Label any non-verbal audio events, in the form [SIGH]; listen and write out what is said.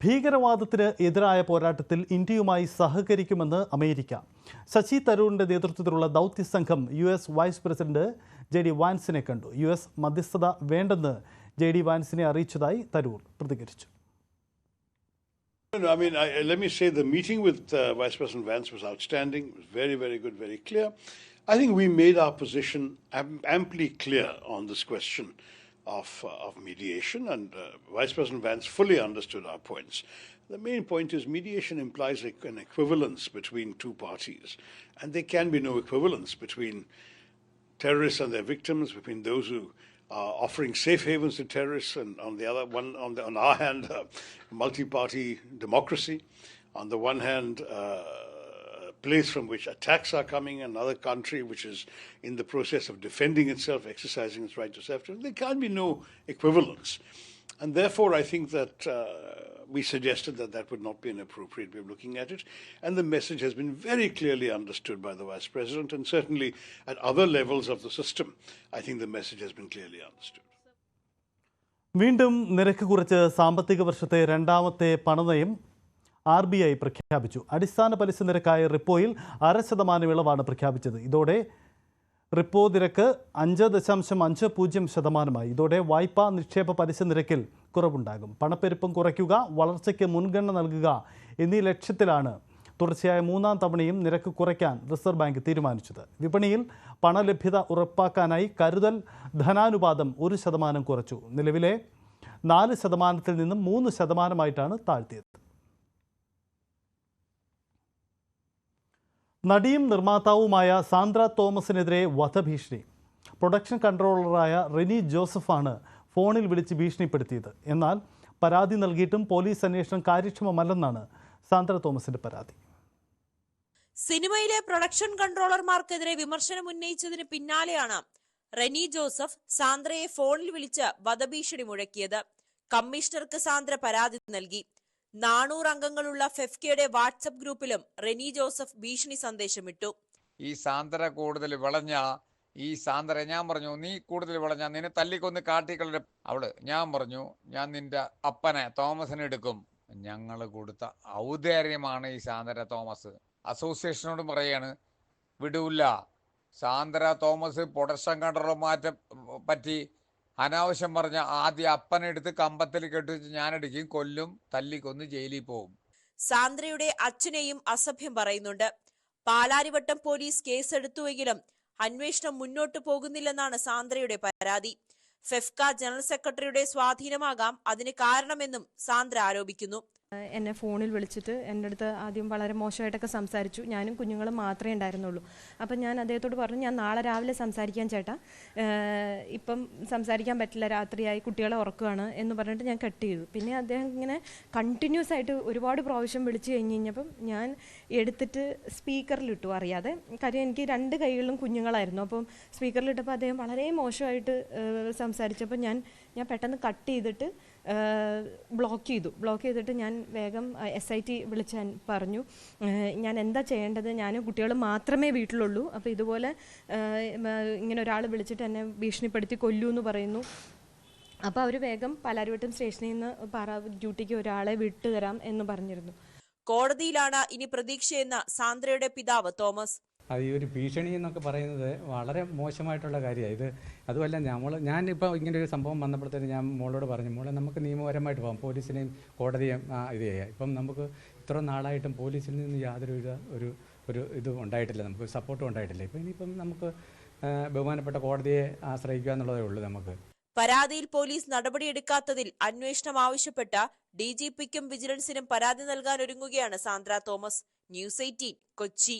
ഭീകരവാദത്തിന് എതിരായ പോരാട്ടത്തിൽ ഇന്ത്യയുമായി സഹകരിക്കുമെന്ന് അമേരിക്ക ശശി തരൂറിന്റെ നേതൃത്വത്തിലുള്ള ദൗത്യ സംഘം U S vice president J D വാൻസിനെ കണ്ടു യു എസ് മധ്യസ്ഥത വേണ്ടെന്ന് ജെ ഡി വാൻസിനെ അറിയിച്ചതായി തരൂർ പ്രതികരിച്ചു I mean, I, let me say the meeting with uh, Vice President Vance was outstanding. It was very, very good, very clear. I think we made our position am- amply clear on this question of, uh, of mediation, and uh, Vice President Vance fully understood our points. The main point is mediation implies a, an equivalence between two parties, and there can be no equivalence between terrorists and their victims, between those who are offering safe havens to terrorists, and on the other one, on, the, on our hand, [LAUGHS] multi-party democracy. On the one hand, uh, place from which attacks are coming, another country which is in the process of defending itself, exercising its right to self-defense. There can be no equivalence. And therefore, I think that uh, we suggested that that would not be an appropriate way of looking at it. And the message has been very clearly understood by the Vice President, and certainly at other levels of the system, I think the message has been clearly understood. വീണ്ടും നിരക്ക് കുറിച്ച് സാമ്പത്തിക വർഷത്തെ രണ്ടാമത്തെ പണനയം R B I പ്രഖ്യാപിച്ചു. അടിസ്ഥാന പലിശ നിരക്കായ റിപ്പോയിൽ അര ശതമാനം ഇളവാണ് പ്രഖ്യാപിച്ചത്. ഇതോടെ റിപ്പോ നിരക്ക് അഞ്ച് ദശാംശം അഞ്ച് പൂജ്യം ശതമാനമായി. ഇതോടെ വായ്പാ നിക്ഷേപ പലിശ നിരക്കിൽ കുറവുണ്ടാകും. പണപ്പെരുപ്പം കുറയ്ക്കുക വളർച്ചയ്ക്ക് മുൻഗണന നൽകുക എന്നീ ലക്ഷ്യത്തിലാണ് തുടർച്ചയായ മൂന്നാം തവണയും നിരക്ക് കുറയ്ക്കാൻ റിസർവ് ബാങ്ക് തീരുമാനിച്ചത്. വിപണിയിൽ പണലഭ്യത ഉറപ്പാക്കാനായി കരുതൽ ധനാനുപാതം ഒരു ശതമാനം കുറച്ചു. നിലവിലെ നാല് ശതമാനത്തിൽ നിന്നും മൂന്ന് ശതമാനമായിട്ടാണ് താഴ്ത്തിയത്. നടിയും നിർമ്മാതാവുമായ സാന്ദ്ര തോമസിനെതിരെ വധഭീഷണി. പ്രൊഡക്ഷൻ കൺട്രോളറായ റെനി ജോസഫാണ് ഫോണിൽ വിളിച്ച് ഭീഷണിപ്പെടുത്തിയത്. എന്നാൽ പരാതി നൽകിയിട്ടും പോലീസ് അന്വേഷണം കാര്യക്ഷമമല്ലെന്നാണ് സാന്ദ്ര തോമസിന്റെ പരാതി. സിനിമയിലെ പ്രൊഡക്ഷൻ കൺട്രോളർമാർക്കെതിരെ വിമർശനം ഉന്നയിച്ചതിന് പിന്നാലെയാണ് റെനി ജോസഫ് സാന്ദ്രയെ ഫോണിൽ വിളിച്ച് വധഭീഷണി മുഴക്കിയത്. കമ്മീഷണർക്ക് സാന്ദ്ര പരാതി നൽകി. നാനൂറ് അംഗങ്ങളുള്ള ഫെഫ്കയുടെ വാട്സപ്പ് ഗ്രൂപ്പിലും റെനി ജോസഫ് ഭീഷണി സന്ദേശമിട്ടു. ഈ സാന്ദ്ര കൂടുതൽ വിളഞ്ഞ ഈ സാന്ദ്ര ഞാൻ പറഞ്ഞു നീ കൂടുതൽ വിളഞ്ഞ നിന്നെ തല്ലിക്കൊന്ന് കാട്ടിക്കളുടെ അവൾ ഞാൻ പറഞ്ഞു ഞാൻ നിന്റെ അപ്പനെ തോമസിനെ എടുക്കും. ഞങ്ങൾ കൊടുത്ത ഔദാര്യമാണ് ഈ സാന്ദ്ര തോമസ്. അസോസിയേഷനോട് പറയാണ് വിടൂല്ല. സാന്ദ്ര തോമസ് പൊടശം കണ്ടറോ മാറ്റം പറ്റി അനാവശ്യം പറഞ്ഞ ആദ്യം അപ്പനെടുത്ത് കമ്പത്തിൽ കെട്ടിച്ച് ഞാനടിക്കും കൊല്ലും തല്ലിക്കൊന്ന് ജയിലിൽ പോകും സാന്ദ്രയുടെ അച്ഛനെയും അസഭ്യം പറയുന്നുണ്ട്. പാലാരിവട്ടം പോലീസ് കേസെടുത്തുവെങ്കിലും അന്വേഷണം മുന്നോട്ടു പോകുന്നില്ലെന്നാണ് സാന്ദ്രയുടെ പരാതി. ഫെഫ്ക ജനറൽ സെക്രട്ടറിയുടെ സ്വാധീനമാകാം അതിന് കാരണമെന്നും സാന്ദ്ര ആരോപിക്കുന്നു. എന്നെ ഫോണിൽ വിളിച്ചിട്ട് എന്റെ അടുത്ത് ആദ്യം വളരെ മോശമായിട്ടൊക്കെ സംസാരിച്ചു. ഞാനും കുഞ്ഞുങ്ങളും മാത്രമേ ഉണ്ടായിരുന്നുള്ളൂ. അപ്പം ഞാൻ അദ്ദേഹത്തോട് പറഞ്ഞു ഞാൻ നാളെ രാവിലെ സംസാരിക്കാൻ ചേട്ടാ. ഇപ്പം സംസാരിക്കാൻ പറ്റില്ല രാത്രിയായി കുട്ടികളെ ഉറക്കുകയാണ് എന്ന് പറഞ്ഞിട്ട് ഞാൻ കട്ട് ചെയ്തു. പിന്നെ അദ്ദേഹം ഇങ്ങനെ കണ്ടിന്യൂസ് ആയിട്ട് ഒരുപാട് പ്രാവശ്യം വിളിച്ചു കഴിഞ്ഞ് കഴിഞ്ഞപ്പം ഞാൻ എടുത്തിട്ട് സ്പീക്കറിലിട്ടു അറിയാതെ കാര്യം എനിക്ക് രണ്ട് കൈകളിലും കുഞ്ഞുങ്ങളായിരുന്നു. അപ്പം സ്പീക്കറിലിട്ടപ്പോൾ അദ്ദേഹം വളരെ മോശമായിട്ട് സംസാരിച്ചപ്പോൾ ഞാൻ ഞാൻ പെട്ടെന്ന് കട്ട് ചെയ്തിട്ട് ബ്ലോക്ക് ചെയ്തു. ബ്ലോക്ക് ചെയ്തിട്ട് ഞാൻ വേഗം എസ് ഐ ടി വിളിച്ചാൻ പറഞ്ഞു. ഞാൻ എന്താ ചെയ്യേണ്ടത്? ഞാൻ കുട്ടികൾ മാത്രമേ വീട്ടിലുള്ളൂ. അപ്പോൾ ഇതുപോലെ ഇങ്ങനെ ഒരാൾ വിളിച്ചിട്ട് എന്നെ ഭീഷണിപ്പെടുത്തി കൊല്ലൂ എന്ന് പറയുന്നു. അപ്പോൾ അവർ വേഗം പാലാരിവട്ടം സ്റ്റേഷനിൽ നിന്ന് പറ ഡ്യൂട്ടിക്ക് ഒരാളെ വിട്ടുതരാം എന്ന് പറഞ്ഞിരുന്നു. കോടതിയിലാണ് ഇനി പ്രതീക്ഷയെന്ന് സാന്ദ്രയുടെ പിതാവ് തോമസ്. അത് ഈ ഒരു ഭീഷണി എന്നൊക്കെ പറയുന്നത് വളരെ മോശമായിട്ടുള്ള കാര്യമാണ്. ഇത് അതുമല്ല നമ്മൾ ഞാനിപ്പോൾ ഇങ്ങനെ ഒരു സംഭവം വന്നപ്പോഴത്തേന് ഞാൻ മോളോട് പറഞ്ഞു മോളെ നമുക്ക് നിയമപരമായിട്ട് പോകാം. പോലീസിനെയും കോടതിയും ഇത് ചെയ്യാം. ഇപ്പം നമുക്ക് ഇത്ര നാളായിട്ടും പോലീസിൽ നിന്ന് യാതൊരു ഒരു ഒരു ഇതും ഉണ്ടായിട്ടില്ല. നമുക്ക് സപ്പോർട്ടും ഉണ്ടായിട്ടില്ല. ഇപ്പം ഇനിയിപ്പം നമുക്ക് ബഹുമാനപ്പെട്ട കോടതിയെ ആശ്രയിക്കുക എന്നുള്ളതേ ഉള്ളൂ നമുക്ക്. പരാതിയിൽ പോലീസ് നടപടിയെടുക്കാത്തതിൽ അന്വേഷണം ആവശ്യപ്പെട്ട ഡി ജി പിക്കും വിജിലൻസിനും പരാതി നൽകാൻ ഒരുങ്ങുകയാണ് Sandra Thomas. News eighteen Kochi.